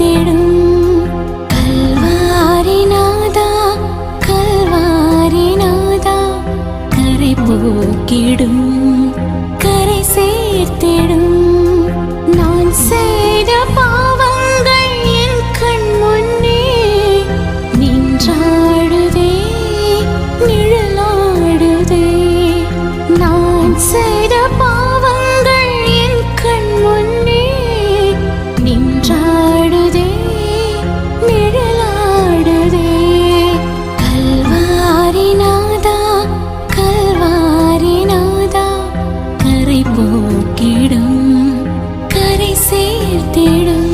காத்திடும் கல்வாரிநாதா கல்வாரிநாதா கரை போக்கிடும். கரை சேர்த்திடும். நான் செய்த பாவங்கள் என் கண் முன்னே நின்றாடுதே நிழலாடுதே. நான் செய் சேர்த்திடும்